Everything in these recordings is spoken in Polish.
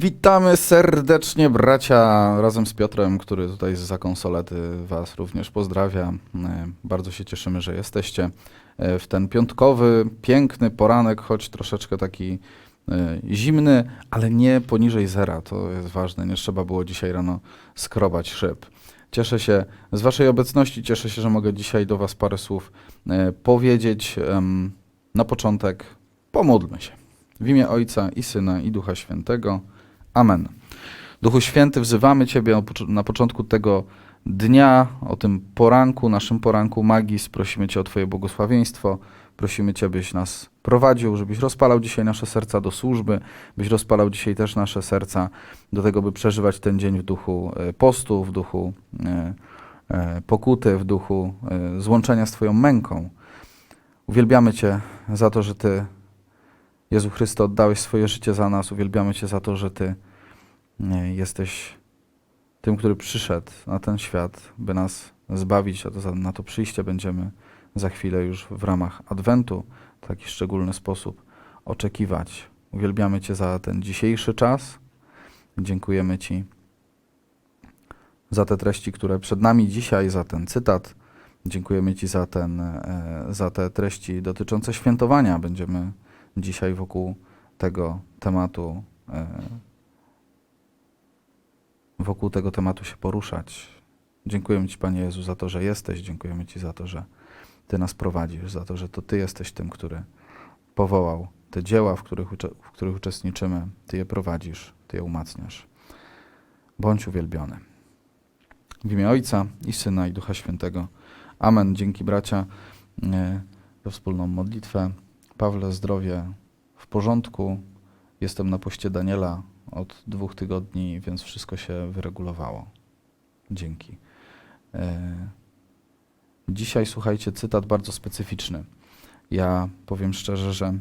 Witamy serdecznie bracia razem z Piotrem, który tutaj za konsolety Was również pozdrawia. E, Bardzo się cieszymy, że jesteście e, w ten piątkowy, piękny poranek, choć troszeczkę taki e, zimny, ale nie poniżej zera. To jest ważne. Nie trzeba było dzisiaj rano skrobać szyb. Cieszę się z Waszej obecności, cieszę się, że mogę dzisiaj do Was parę słów powiedzieć. Na początek pomódlmy się. W imię Ojca i Syna i Ducha Świętego. Amen. Duchu Święty, wzywamy Ciebie na początku tego dnia, o tym poranku, naszym poranku Magis. Prosimy Cię o Twoje błogosławieństwo. Prosimy Cię, byś nas prowadził, żebyś rozpalał dzisiaj nasze serca do służby, byś rozpalał dzisiaj też nasze serca do tego, by przeżywać ten dzień w duchu e, postu, w duchu e, e, pokuty, w duchu złączenia z Twoją męką. Uwielbiamy Cię za to, że Ty Jezu Chryste, oddałeś swoje życie za nas. Uwielbiamy Cię za to, że Ty e, jesteś tym, który przyszedł na ten świat, by nas zbawić. A to na to przyjście będziemy za chwilę już w ramach Adwentu w taki szczególny sposób oczekiwać. Uwielbiamy Cię za ten dzisiejszy czas. Dziękujemy Ci za te treści, które przed nami dzisiaj, za ten cytat. Dziękujemy Ci za, ten, e, za te treści dotyczące świętowania. Będziemy dzisiaj wokół tego tematu e, wokół tego tematu się poruszać. Dziękujemy Ci, Panie Jezu, za to, że jesteś. Dziękujemy Ci za to, że Ty nas prowadzisz, za to, że to Ty jesteś tym, który powołał te dzieła, w których, w których uczestniczymy. Ty je prowadzisz, Ty je umacniasz. Bądź uwielbiony. W imię Ojca i Syna i Ducha Świętego. Amen. Dzięki bracia e, za wspólną modlitwę. Pawle, zdrowie w porządku. Jestem na poście Daniela od dwóch tygodni, więc wszystko się wyregulowało. Dzięki. E, Dzisiaj słuchajcie, cytat bardzo specyficzny. Ja powiem szczerze, że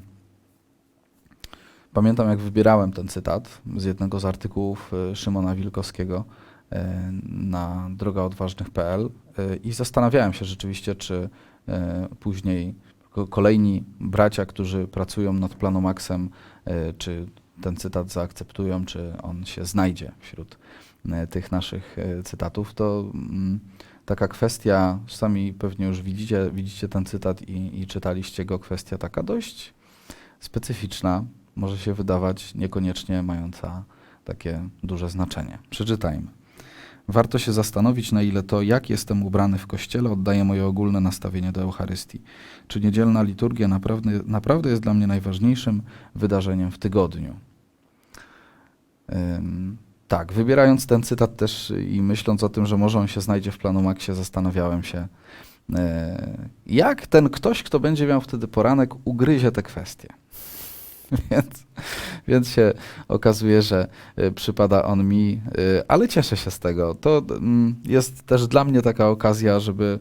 pamiętam, jak wybierałem ten cytat z jednego z artykułów e, Szymona Wilkowskiego e, na drogaodważnych.pl i zastanawiałem się rzeczywiście, czy później kolejni bracia, którzy pracują nad Planomaxem, e, czy ten cytat zaakceptują, czy on się znajdzie wśród e, tych naszych e, cytatów, to mm, taka kwestia, sami pewnie już widzicie, widzicie ten cytat i, i czytaliście go, kwestia taka dość specyficzna, może się wydawać niekoniecznie mająca takie duże znaczenie. Przeczytajmy. Warto się zastanowić, na ile to, jak jestem ubrany w kościele, oddaje moje ogólne nastawienie do Eucharystii. Czy niedzielna liturgia naprawdę, naprawdę jest dla mnie najważniejszym wydarzeniem w tygodniu? Ym, tak, wybierając ten cytat też i myśląc o tym, że może on się znajdzie w planu Maxie, zastanawiałem się, e, jak ten ktoś, kto będzie miał wtedy poranek, ugryzie te kwestie. Więc, więc się okazuje, że e, przypada on mi, e, ale cieszę się z tego. To mm, jest też dla mnie taka okazja, żeby,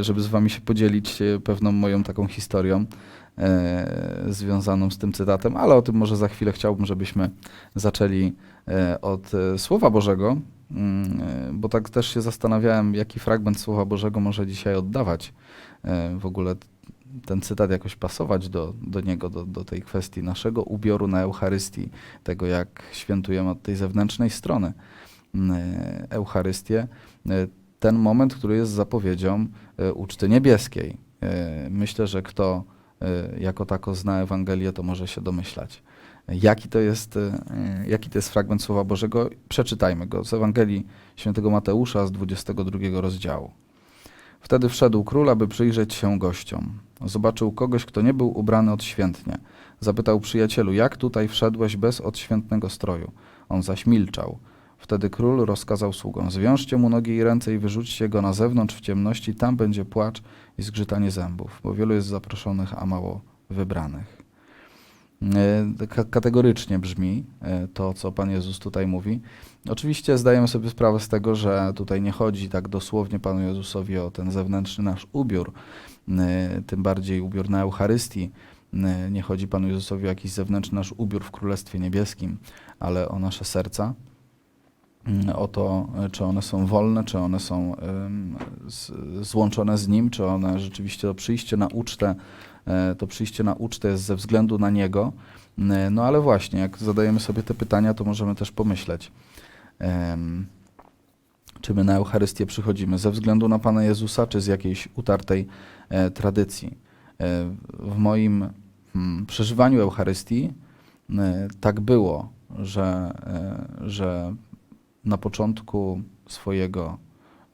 żeby z wami się podzielić pewną moją taką historią związaną z tym cytatem, ale o tym może za chwilę chciałbym, żebyśmy zaczęli od Słowa Bożego, bo tak też się zastanawiałem, jaki fragment Słowa Bożego może dzisiaj oddawać. W ogóle ten cytat jakoś pasować do, do niego, do, do tej kwestii naszego ubioru na Eucharystii, tego jak świętujemy od tej zewnętrznej strony mm, e, Eucharystię. E, Ten moment, który jest zapowiedzią e, uczty niebieskiej. Myślę, że kto jako tako zna Ewangelię, to może się domyślać. Jaki to jest, jaki to jest fragment Słowa Bożego? Przeczytajmy go z Ewangelii świętego Mateusza z 22 rozdziału. Wtedy wszedł król, aby przyjrzeć się gościom. Zobaczył kogoś, kto nie był ubrany odświętnie. Zapytał przyjacielu, jak tutaj wszedłeś bez odświętnego stroju? On zaś milczał. Wtedy król rozkazał sługom, zwiążcie mu nogi i ręce i wyrzućcie go na zewnątrz w ciemności, tam będzie płacz i zgrzytanie zębów, bo wielu jest zaproszonych, a mało wybranych. E, ka- Kategorycznie brzmi e, to, co Pan Jezus tutaj mówi. Oczywiście zdajemy sobie sprawę z tego, że tutaj nie chodzi tak dosłownie Panu Jezusowi o ten zewnętrzny nasz ubiór, e, tym bardziej ubiór na Eucharystii. Nie chodzi Panu Jezusowi o jakiś zewnętrzny nasz ubiór w Królestwie Niebieskim, ale o nasze serca, o to, czy one są wolne, czy one są złączone z Nim, czy one rzeczywiście to przyjście na ucztę, e, to przyjście na ucztę jest ze względu na Niego, E, No ale właśnie, jak zadajemy sobie te pytania, to możemy też pomyśleć, czy my na Eucharystię przychodzimy ze względu na Pana Jezusa, czy z jakiejś utartej e, tradycji. W moim hmm, przeżywaniu Eucharystii tak było, że, że na początku swojego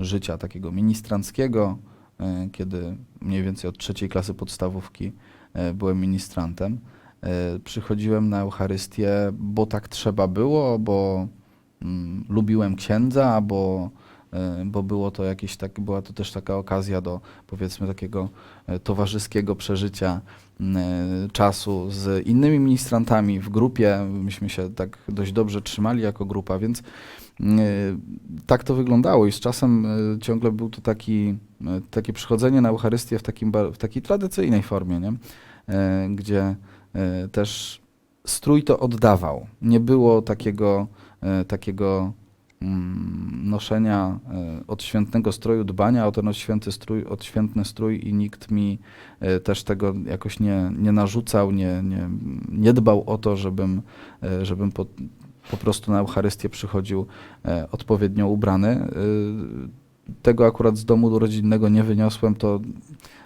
życia takiego ministranckiego, e, kiedy mniej więcej od trzeciej klasy podstawówki e, byłem ministrantem, e, przychodziłem na Eucharystię, bo tak trzeba było, bo mm, lubiłem księdza, bo, bo było to jakieś tak, była to też taka okazja do powiedzmy takiego towarzyskiego przeżycia m, e, czasu z innymi ministrantami w grupie. Myśmy się tak dość dobrze trzymali jako grupa, więc tak to wyglądało i z czasem e, ciągle był to taki, e, takie przychodzenie na Eucharystię w, takim, w takiej tradycyjnej formie, nie? E, gdzie e, też strój to oddawał. Nie było takiego, e, takiego mm, noszenia e, odświętnego stroju, dbania o ten odświętny strój, odświętny strój i nikt mi e, też tego jakoś nie, nie narzucał, nie, nie, nie dbał o to, żebym, e, żebym po prostu na Eucharystię przychodził e, odpowiednio ubrany. E, Tego akurat z domu rodzinnego nie wyniosłem, to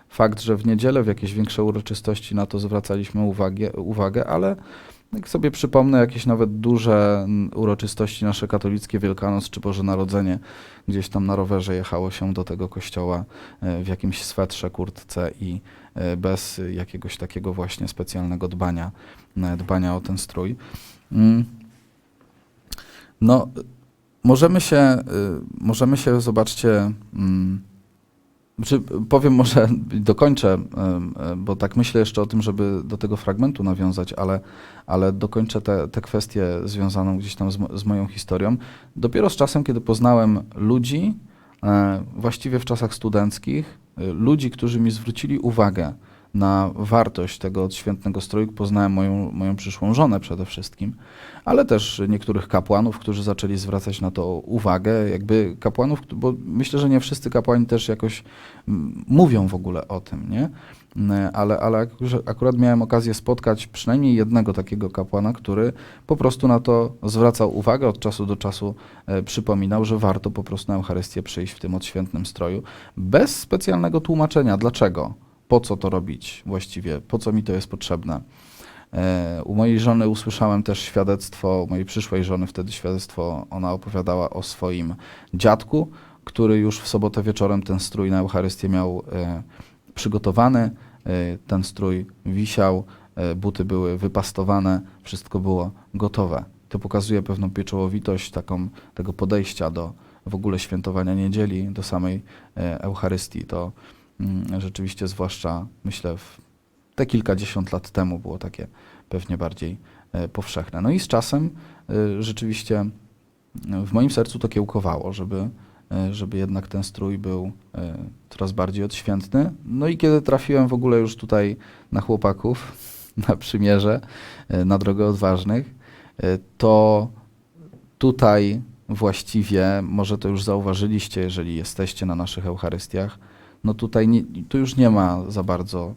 fakt, że w niedzielę w jakieś większe uroczystości na to zwracaliśmy uwagę, uwagę ale jak sobie przypomnę jakieś nawet duże mm, uroczystości nasze katolickie, Wielkanoc czy Boże Narodzenie, gdzieś tam na rowerze jechało się do tego kościoła e, w jakimś swetrze, kurtce i bez jakiegoś takiego właśnie specjalnego dbania, dbania o ten strój. No, możemy się, y, możemy się, zobaczcie, mm, czy powiem może, dokończę, em, em, bo tak myślę jeszcze o tym, żeby do tego fragmentu nawiązać, ale, ale dokończę tę te, kwestię związaną gdzieś tam z, z moją historią. Dopiero z czasem, kiedy poznałem ludzi, e, właściwie w czasach studenckich, ludzi, którzy mi zwrócili uwagę na wartość tego odświętnego stroju, poznałem moją, moją przyszłą żonę przede wszystkim, ale też niektórych kapłanów, którzy zaczęli zwracać na to uwagę, jakby kapłanów, bo myślę, że nie wszyscy kapłani też jakoś mówią w ogóle o tym, nie? Ale, ale akurat miałem okazję spotkać przynajmniej jednego takiego kapłana, który po prostu na to zwracał uwagę, od czasu do czasu e, przypominał, że warto po prostu na Eucharystię przyjść w tym odświętnym stroju, bez specjalnego tłumaczenia. Dlaczego? Po co to robić właściwie? Po co mi to jest potrzebne? E, U mojej żony usłyszałem też świadectwo, u mojej przyszłej żony wtedy świadectwo, ona opowiadała o swoim dziadku, który już w sobotę wieczorem ten strój na Eucharystię miał e, przygotowany, e, ten strój wisiał, buty były wypastowane, wszystko było gotowe. To pokazuje pewną pieczołowitość taką, tego podejścia do w ogóle świętowania niedzieli, do samej Eucharystii. To rzeczywiście, zwłaszcza myślę, te kilkadziesiąt lat temu było takie pewnie bardziej e, powszechne. No i z czasem e, rzeczywiście e, w moim sercu to kiełkowało, żeby, żeby jednak ten strój był coraz bardziej odświętny. No i kiedy trafiłem w ogóle już tutaj na chłopaków, na przymierze, na drogę odważnych, to tutaj właściwie, może to już zauważyliście, jeżeli jesteście na naszych Eucharystiach, no tutaj nie, tu już nie ma za bardzo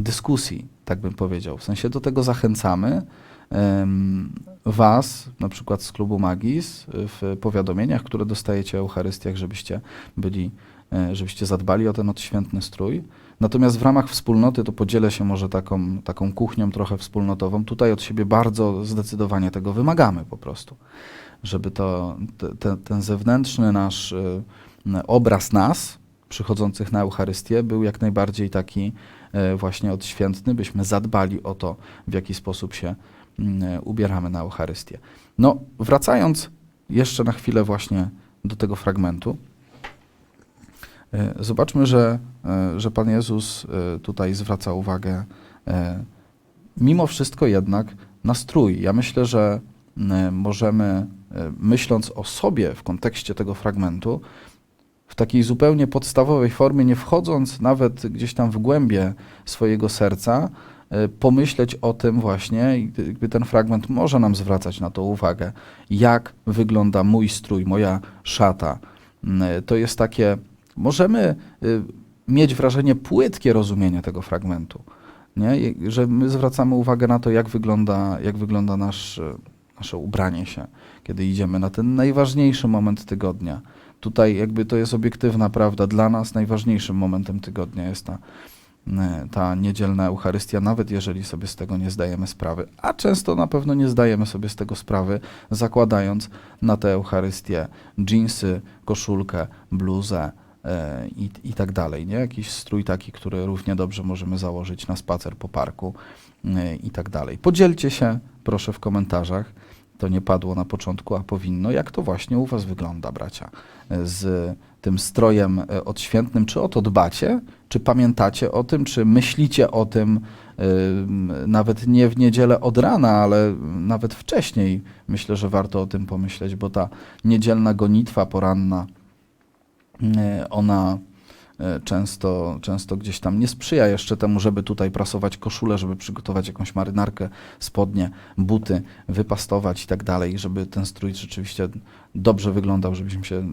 dyskusji, tak bym powiedział. W sensie do tego zachęcamy em, Was, na przykład z klubu Magis, w powiadomieniach, które dostajecie o Eucharystiach, żebyście byli, e, żebyście zadbali o ten odświętny strój. Natomiast w ramach wspólnoty to podzielę się może taką, taką kuchnią trochę wspólnotową. Tutaj od siebie bardzo zdecydowanie tego wymagamy po prostu, żeby to, te, ten zewnętrzny nasz y, obraz nas, przychodzących na Eucharystię, był jak najbardziej taki e, właśnie odświętny, byśmy zadbali o to, w jaki sposób się mm, e, ubieramy na Eucharystię. No, wracając jeszcze na chwilę właśnie do tego fragmentu, e, zobaczmy, że, że Pan Jezus tutaj zwraca uwagę mimo wszystko jednak na strój. Ja myślę, że możemy, myśląc o sobie w kontekście tego fragmentu, w takiej zupełnie podstawowej formie, nie wchodząc nawet gdzieś tam w głębie swojego serca, e, pomyśleć o tym właśnie, jakby ten fragment może nam zwracać na to uwagę, jak wygląda mój strój, moja szata. M, e, To jest takie, możemy y, mieć wrażenie płytkie rozumienie tego fragmentu. nie? Że my zwracamy uwagę na to, jak wygląda, jak wygląda nasz, e, nasze ubranie się, kiedy idziemy na ten najważniejszy moment tygodnia. Tutaj jakby to jest obiektywna prawda. Dla nas najważniejszym momentem tygodnia jest ta, e, ta niedzielna Eucharystia, nawet jeżeli sobie z tego nie zdajemy sprawy. A często na pewno nie zdajemy sobie z tego sprawy, zakładając na tę Eucharystię dżinsy, koszulkę, bluzę, e, i, i tak dalej, nie? Jakiś strój taki, który równie dobrze możemy założyć na spacer po parku e, i tak dalej. Podzielcie się, proszę, w komentarzach. To nie padło na początku, a powinno. Jak to właśnie u Was wygląda, bracia? Z tym strojem e, odświętnym. Czy o to dbacie? Czy pamiętacie o tym? Czy myślicie o tym nawet nie w niedzielę od rana, ale nawet wcześniej? Myślę, że warto o tym pomyśleć, bo ta niedzielna gonitwa poranna, e, ona często, często gdzieś tam nie sprzyja jeszcze temu, żeby tutaj prasować koszulę, żeby przygotować jakąś marynarkę, spodnie, buty, wypastować i tak dalej, żeby ten strój rzeczywiście dobrze wyglądał, żebyśmy się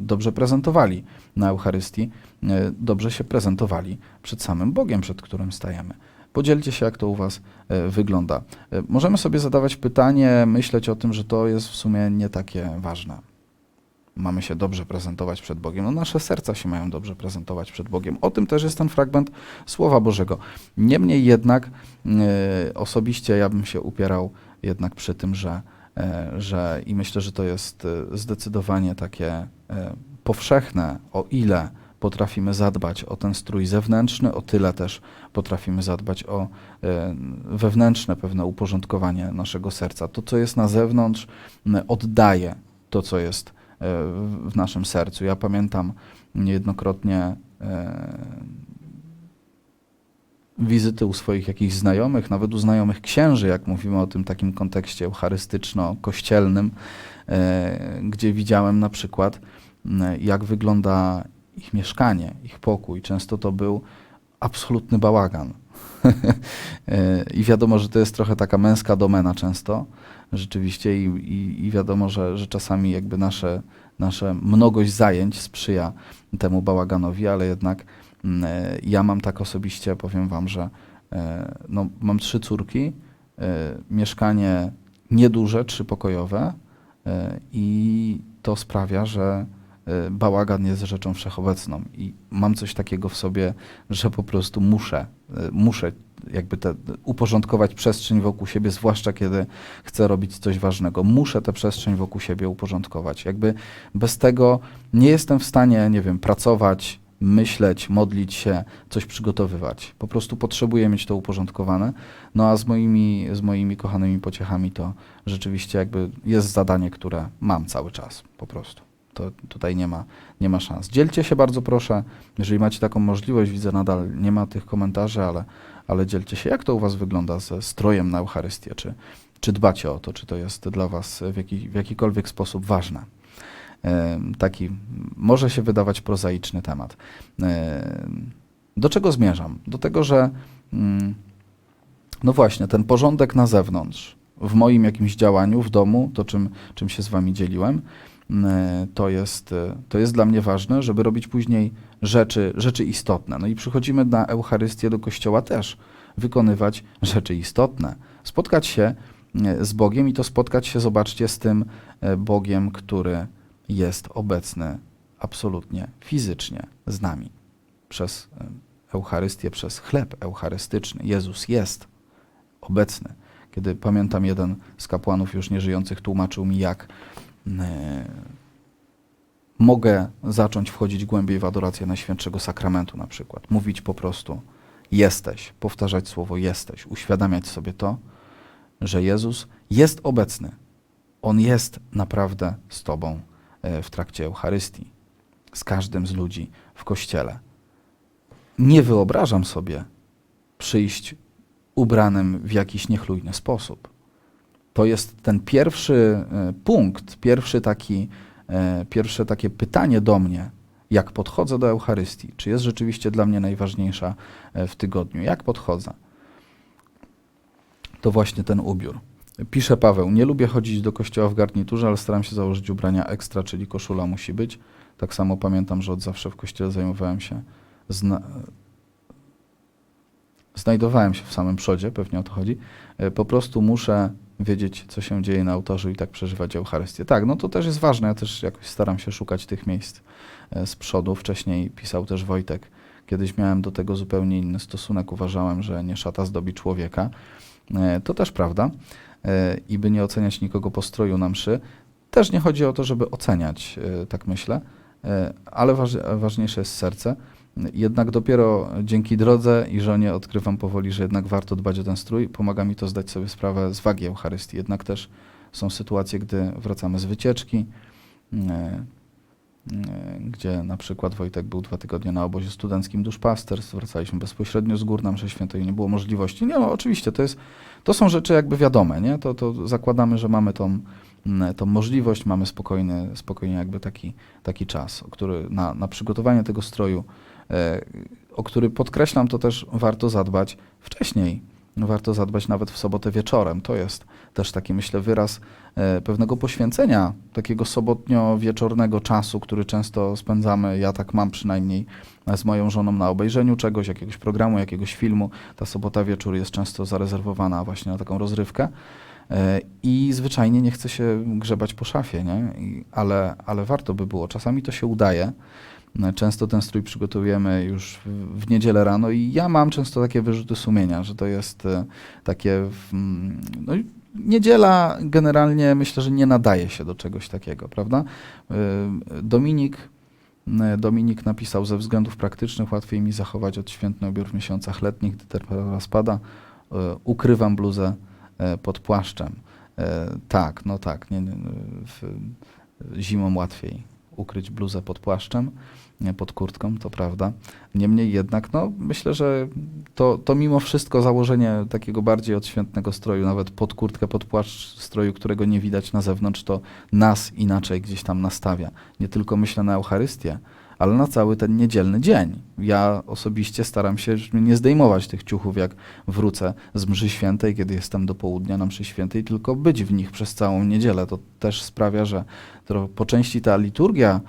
dobrze prezentowali na Eucharystii, e, dobrze się prezentowali przed samym Bogiem, przed którym stajemy. Podzielcie się, jak to u Was e, wygląda. E, Możemy sobie zadawać pytanie, myśleć o tym, że to jest w sumie nie takie ważne mamy się dobrze prezentować przed Bogiem. No nasze serca się mają dobrze prezentować przed Bogiem. O tym też jest ten fragment Słowa Bożego. Niemniej jednak e, osobiście ja bym się upierał jednak przy tym, że, e, że i myślę, że to jest e, zdecydowanie takie e, powszechne, o ile potrafimy zadbać o ten strój zewnętrzny, o tyle też potrafimy zadbać o wewnętrzne pewne uporządkowanie naszego serca. To, co jest na zewnątrz, oddaje to, co jest w naszym sercu. Ja pamiętam niejednokrotnie e, wizyty u swoich jakichś znajomych, nawet u znajomych księży, jak mówimy o tym takim kontekście eucharystyczno-kościelnym, e, gdzie widziałem na przykład, jak wygląda ich mieszkanie, ich pokój. Często to był absolutny bałagan. E, I wiadomo, że to jest trochę taka męska domena często, rzeczywiście, i, i, i wiadomo, że, że czasami jakby nasze, nasze mnogość zajęć sprzyja temu bałaganowi, ale jednak mm, e, ja mam tak osobiście, powiem wam, że e, no, mam trzy córki, mieszkanie nieduże, trzypokojowe i to sprawia, że bałagan jest rzeczą wszechobecną i mam coś takiego w sobie, że po prostu muszę, e, muszę jakby te, uporządkować przestrzeń wokół siebie, zwłaszcza kiedy chcę robić coś ważnego. Muszę tę przestrzeń wokół siebie uporządkować. Jakby bez tego nie jestem w stanie, nie wiem, pracować, myśleć, modlić się, coś przygotowywać. Po prostu potrzebuję mieć to uporządkowane. No a z moimi, z moimi kochanymi pociechami to rzeczywiście jakby jest zadanie, które mam cały czas po prostu. To tutaj nie ma, nie ma szans. Dzielcie się bardzo proszę, jeżeli macie taką możliwość, widzę nadal nie ma tych komentarzy, ale, ale dzielcie się, jak to u Was wygląda ze strojem na Eucharystię, czy, czy dbacie o to, czy to jest dla Was w, jaki, w jakikolwiek sposób ważne. Taki może się wydawać prozaiczny temat. Em, Do czego zmierzam? Do tego, że mm, no właśnie, ten porządek na zewnątrz, w moim jakimś działaniu, w domu, to czym, czym się z Wami dzieliłem, to jest, e, to jest dla mnie ważne, żeby robić później rzeczy, rzeczy istotne. No i przychodzimy na Eucharystię do kościoła też, wykonywać rzeczy istotne. Spotkać się e, z Bogiem i to spotkać się, zobaczcie, z tym e, Bogiem, który jest obecny absolutnie fizycznie z nami. Przez e, Eucharystię, przez chleb eucharystyczny. Jezus jest obecny. Kiedy pamiętam, jeden z kapłanów już nieżyjących tłumaczył mi, jak e, mogę zacząć wchodzić głębiej w adorację Najświętszego Sakramentu na przykład. Mówić po prostu jesteś, powtarzać słowo jesteś, uświadamiać sobie to, że Jezus jest obecny. On jest naprawdę z Tobą e, w trakcie Eucharystii, z każdym z ludzi w Kościele. Nie wyobrażam sobie przyjść ubranym w jakiś niechlujny sposób. To jest ten pierwszy e, punkt, pierwszy taki, e, pierwsze takie pytanie do mnie, jak podchodzę do Eucharystii, czy jest rzeczywiście dla mnie najważniejsza e, w tygodniu, jak podchodzę. To właśnie ten ubiór. Pisze Paweł, nie lubię chodzić do kościoła w garniturze, ale staram się założyć ubrania ekstra, czyli koszula musi być. Tak samo pamiętam, że od zawsze w kościele zajmowałem się zna- znajdowałem się w samym przodzie, pewnie o to chodzi, po prostu muszę wiedzieć, co się dzieje na ołtarzu i tak przeżywać Eucharystię. Tak, no to też jest ważne, ja też jakoś staram się szukać tych miejsc e, z przodu. Wcześniej pisał też Wojtek, kiedyś miałem do tego zupełnie inny stosunek, uważałem, że nie szata zdobi człowieka. E, To też prawda e, i by nie oceniać nikogo po stroju na mszy. Też nie chodzi o to, żeby oceniać, tak myślę, ale waż, ważniejsze jest serce. Jednak dopiero dzięki drodze i żonie odkrywam powoli, że jednak warto dbać o ten strój. Pomaga mi to zdać sobie sprawę z wagi Eucharystii. Jednak też są sytuacje, gdy wracamy z wycieczki, e, e, gdzie na przykład Wojtek był dwa tygodnie na obozie studenckim duszpasterstw, wracaliśmy bezpośrednio z gór na mszę świętej, nie było możliwości. Nie, no, oczywiście, to, jest, to są rzeczy jakby wiadome, nie? To, to zakładamy, że mamy tą, mm, tą możliwość, mamy spokojny, spokojnie jakby taki, taki czas, który na, na przygotowanie tego stroju, o który podkreślam, to też warto zadbać wcześniej. Warto zadbać nawet w sobotę wieczorem. To jest też taki, myślę, wyraz e, pewnego poświęcenia, takiego sobotnio-wieczornego czasu, który często spędzamy, ja tak mam przynajmniej e, z moją żoną na obejrzeniu czegoś, jakiegoś programu, jakiegoś filmu. Ta sobota wieczór jest często zarezerwowana właśnie na taką rozrywkę. E, I zwyczajnie nie chce się grzebać po szafie, nie? Ale, ale warto by było. Czasami to się udaje. E, Często ten strój przygotowujemy już w, niedzielę rano i ja mam często takie wyrzuty sumienia, że to jest e, takie. mm, No, niedziela generalnie myślę, że nie nadaje się do czegoś takiego, prawda? E, Dominik. Dominik napisał, ze względów praktycznych łatwiej mi zachować odświętny ubiór w miesiącach letnich, gdy temperatura spada. Ukrywam bluzę pod płaszczem. Tak, no tak. Nie, nie, w, zimą łatwiej ukryć bluzę pod płaszczem, pod kurtką, to prawda. Niemniej jednak, no myślę, że to, to mimo wszystko założenie takiego bardziej odświętnego stroju, nawet pod kurtkę, pod płaszcz stroju, którego nie widać na zewnątrz, to nas inaczej gdzieś tam nastawia. Nie tylko myślę na Eucharystię, ale na cały ten niedzielny dzień. Ja osobiście staram się nie zdejmować tych ciuchów, jak wrócę z mszy świętej, kiedy jestem do południa na mszy świętej, tylko być w nich przez całą niedzielę. To też sprawia, że to po części ta liturgia,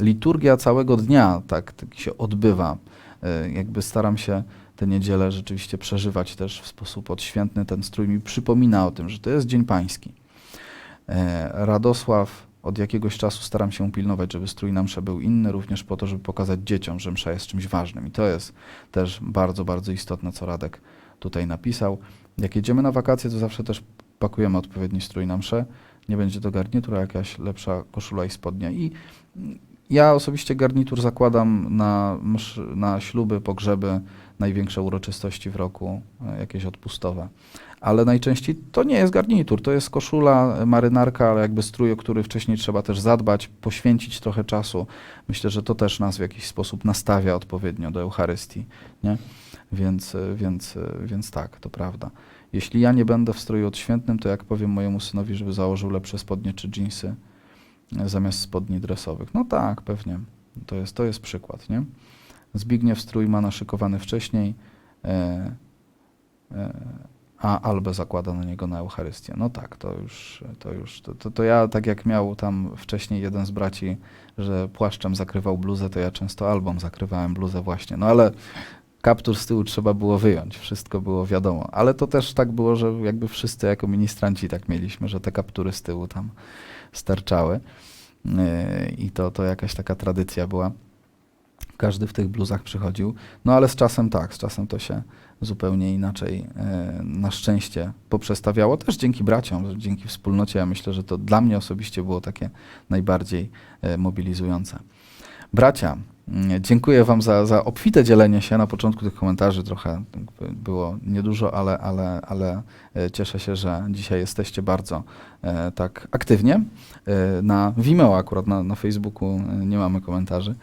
liturgia całego dnia tak, tak się odbywa. E, Jakby staram się tę niedzielę rzeczywiście przeżywać też w sposób odświętny. Ten strój mi przypomina o tym, że to jest Dzień Pański. E, Radosław, od jakiegoś czasu staram się pilnować, żeby strój na mszę był inny, również po to, żeby pokazać dzieciom, że msza jest czymś ważnym. I to jest też bardzo, bardzo istotne, co Radek tutaj napisał. Jak jedziemy na wakacje, to zawsze też pakujemy odpowiedni strój na mszę. Nie będzie to garnitura, jakaś lepsza koszula i spodnia. I ja osobiście garnitur zakładam na, na śluby, pogrzeby, największe uroczystości w roku, e, jakieś odpustowe ale najczęściej to nie jest garnitur, to jest koszula, e, marynarka, ale jakby strój, o który wcześniej trzeba też zadbać, poświęcić trochę czasu. Myślę, że to też nas w jakiś sposób nastawia odpowiednio do Eucharystii, nie? Więc, e, więc, więc tak, to prawda. Jeśli ja nie będę w stroju odświętnym, to jak powiem mojemu synowi, żeby założył lepsze spodnie czy dżinsy zamiast spodni dresowych. No tak, pewnie. To jest, to jest przykład, nie? Zbigniew strój ma naszykowany wcześniej, e, e, a Albę zakłada na niego na Eucharystię. No tak, to już, to już, to, to, to ja tak jak miał tam wcześniej jeden z braci, że płaszczem zakrywał bluzę, to ja często Albą zakrywałem bluzę właśnie. No ale kaptur z tyłu trzeba było wyjąć, wszystko było wiadomo. Ale to też tak było, że jakby wszyscy jako ministranci tak mieliśmy, że te kaptury z tyłu tam sterczały. Yy, I to, to jakaś taka tradycja była. Każdy w tych bluzach przychodził. No ale z czasem tak, z czasem to się zupełnie inaczej e, na szczęście poprzestawiało. Też dzięki braciom, dzięki wspólnocie. Ja myślę, że to dla mnie osobiście było takie najbardziej e, mobilizujące. Bracia, mm, dziękuję Wam za, za obfite dzielenie się. Na początku tych komentarzy trochę było niedużo, ale, ale, ale e, cieszę się, że dzisiaj jesteście bardzo e, tak aktywnie. E, na Vimeo akurat, na, na Facebooku e, nie mamy komentarzy,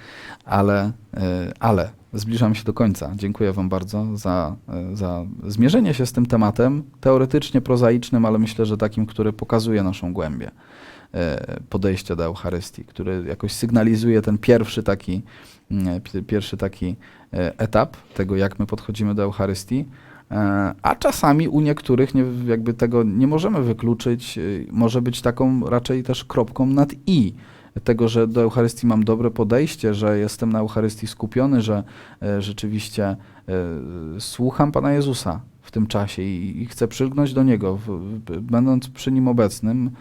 ale, e, ale zbliżam się do końca. Dziękuję Wam bardzo za, e, za zmierzenie się z tym tematem, teoretycznie prozaicznym, ale myślę, że takim, który pokazuje naszą głębię podejścia do Eucharystii, który jakoś sygnalizuje ten pierwszy taki, mm, pi- pierwszy taki e, etap tego, jak my podchodzimy do Eucharystii. E, A czasami u niektórych nie, jakby tego nie możemy wykluczyć, e, może być taką raczej też kropką nad i. Tego, że do Eucharystii mam dobre podejście, że jestem na Eucharystii skupiony, że e, rzeczywiście e, słucham Pana Jezusa w tym czasie i, i chcę przylgnąć do Niego, w, w, będąc przy Nim obecnym, e,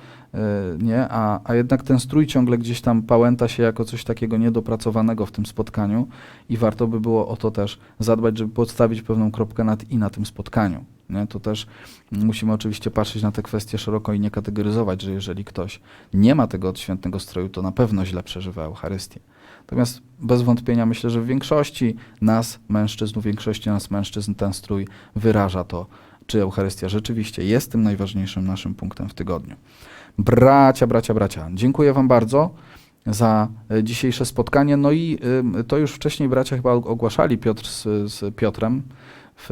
nie? A, a jednak ten strój ciągle gdzieś tam pałęta się jako coś takiego niedopracowanego w tym spotkaniu i warto by było o to też zadbać, żeby podstawić pewną kropkę nad i na tym spotkaniu. Nie? To też musimy oczywiście patrzeć na te kwestie szeroko i nie kategoryzować, że jeżeli ktoś nie ma tego odświętnego stroju, to na pewno źle przeżywa Eucharystię. Natomiast bez wątpienia myślę, że w większości nas, mężczyzn, w większości nas, mężczyzn, ten strój wyraża to, czy Eucharystia rzeczywiście jest tym najważniejszym naszym punktem w tygodniu. Bracia, bracia, bracia, dziękuję Wam bardzo za e, dzisiejsze spotkanie. No i to już wcześniej bracia chyba ogłaszali Piotr z, z Piotrem w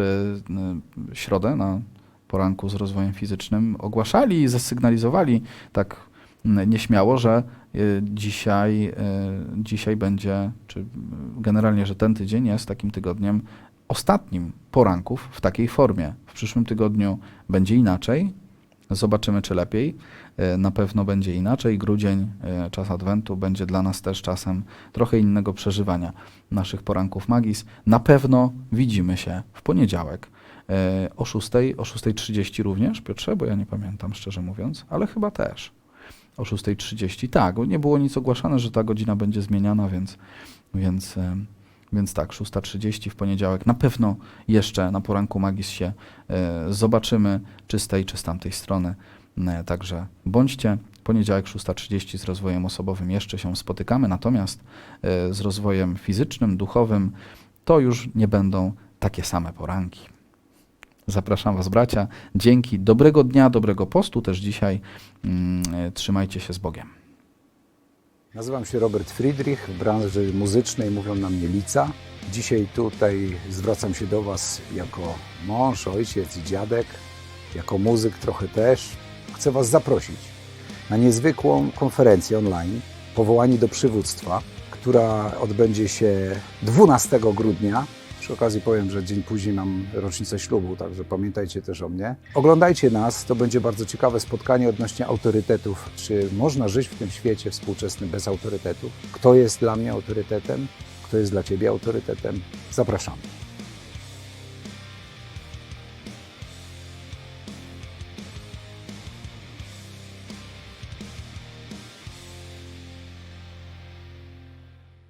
y, środę na poranku z rozwojem fizycznym. Ogłaszali i zasygnalizowali tak mm, nieśmiało, że y, dzisiaj, y, dzisiaj będzie, czy generalnie, że ten tydzień jest takim tygodniem ostatnim poranków w takiej formie. W przyszłym tygodniu będzie inaczej. Zobaczymy, czy lepiej. E, Na pewno będzie inaczej. Grudzień, e, czas Adwentu, będzie dla nas też czasem trochę innego przeżywania naszych poranków Magis. Na pewno widzimy się w poniedziałek e, o 6, o 6.30 również, Piotrze, bo ja nie pamiętam szczerze mówiąc, ale chyba też. O 6.30, tak, nie było nic ogłaszane, że ta godzina będzie zmieniana, więc, więc, więc tak, 6.30 w poniedziałek. Na pewno jeszcze na poranku Magis się e, zobaczymy, czy z tej, czy z tamtej strony. E, Także bądźcie. Poniedziałek 6.30 z rozwojem osobowym jeszcze się spotykamy, natomiast e, z rozwojem fizycznym, duchowym to już nie będą takie same poranki. Zapraszam Was, bracia. Dzięki. Dobrego dnia, dobrego postu też dzisiaj. Mm, Trzymajcie się z Bogiem. Nazywam się Robert Friedrich, w branży muzycznej mówią na mnie Lica. Dzisiaj tutaj zwracam się do Was jako mąż, ojciec i dziadek, jako muzyk trochę też. Chcę Was zaprosić na niezwykłą konferencję online Powołani do przywództwa, która odbędzie się 12 grudnia. Przy okazji powiem, że dzień później mam rocznicę ślubu, także pamiętajcie też o mnie. Oglądajcie nas, to będzie bardzo ciekawe spotkanie odnośnie autorytetów. Czy można żyć w tym świecie współczesnym bez autorytetów? Kto jest dla mnie autorytetem? Kto jest dla Ciebie autorytetem? Zapraszamy.